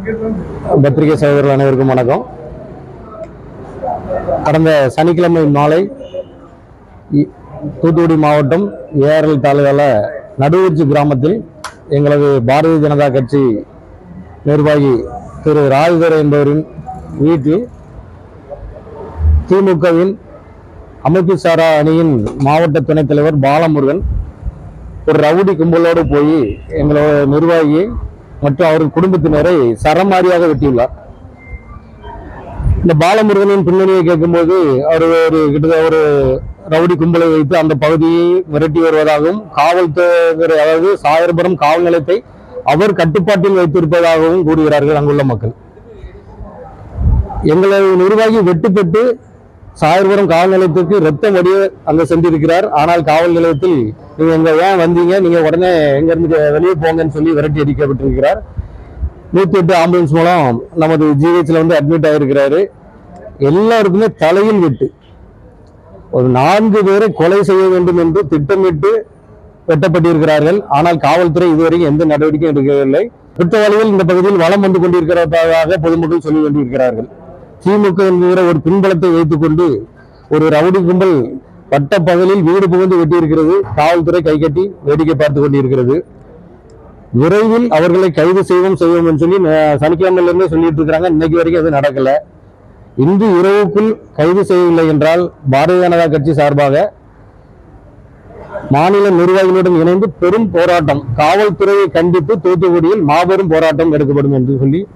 பத்திரிகை சகோதரர்கள் அனைவருக்கும் வணக்கம். கடந்த சனிக்கிழமை மாலை தூத்துக்குடி மாவட்டம் ஏஆர்எல் தாலுகால நடுவூர்ச்சி கிராமத்தில் எங்களது பாரதிய ஜனதா கட்சி நிர்வாகி திரு ராஜதுரை என்பவரின் வீட்டில் திமுகவின் அமைப்பு சாரா அணியின் மாவட்ட துணைத் தலைவர் பாலமுருகன் ஒரு ரவுடி கும்பலோடு போய் எங்களோட நிர்வாகி மற்றும் அவரின் குடும்பத்தினரை சரமாரியாக வெட்டியுள்ளார். இந்த பாலமுருகனின் பின்னணியை கேட்கும்போது அவர் ஒரு கிட்டத்தட்ட ஒரு ரவுடி கும்பலை வைத்து அந்த பகுதியை விரட்டி வருவதாகவும் காவல்துறை அதாவது சாயர்புரம் காவல் நிலையத்தை அவர் கட்டுப்பாட்டில் வைத்திருப்பதாகவும் கூறுகிறார்கள் அங்குள்ள மக்கள். எங்களது நிர்வாகி வெட்டுப்பட்டு சாயர்புரம் காவல் நிலையத்திற்கு ரத்தம் வடிய அங்க சென்றிருக்கிறார். ஆனால் காவல் நிலையத்தில் நீங்க எங்க ஏன் வந்தீங்க? நீங்க உடனே எங்க இருந்து வெளியே போங்கன்னு சொல்லி விரட்டி அடிக்கப்பட்டிருக்கிறார். நூத்தி எட்டு ஆம்புலன்ஸ் மூலம் நமது ஜிஹெச்ல வந்து அட்மிட் ஆயிருக்கிறாரு. எல்லாருக்குமே தலையில் வெட்டு. ஒரு நான்கு பேரை கொலை செய்ய வேண்டும் என்று திட்டமிட்டு வெட்டப்பட்டிருக்கிறார்கள். ஆனால் காவல்துறை இதுவரைக்கும் எந்த நடவடிக்கையும் எடுக்கவில்லை. குற்றவாளிகள் இந்த பகுதியில் வலம் வந்து கொண்டிருக்கிறதாக பொதுமக்கள் சொல்லி கொண்டிருக்கிறார்கள். திமுக என்கிற ஒரு பின்பலத்தை வைத்துக்கொண்டு ஒரு ரவுடி கும்பல் பட்ட பகலில் வீடு புகுந்து வெட்டியிருக்கிறது. காவல்துறை கைகட்டி வேடிக்கை பார்த்து கொண்டிருக்கிறது. விரைவில் அவர்களை கைது செய்வோம் செய்வோம் சொல்லி ந- சனிக்கிழமையில இருந்தே சொல்லிட்டு இருக்கிறாங்க. இன்னைக்கு வரைக்கும் அது நடக்கல. இன்று இரவுக்குள் கைது செய்யவில்லை என்றால் பாரதிய ஜனதா கட்சி சார்பாக மாநில நிர்வாகிகளுடன் இணைந்து பெரும் போராட்டம். காவல்துறையை கண்டித்து தூத்துக்குடியில் மாபெரும் போராட்டம் எடுக்கப்படும் என்று சொல்லி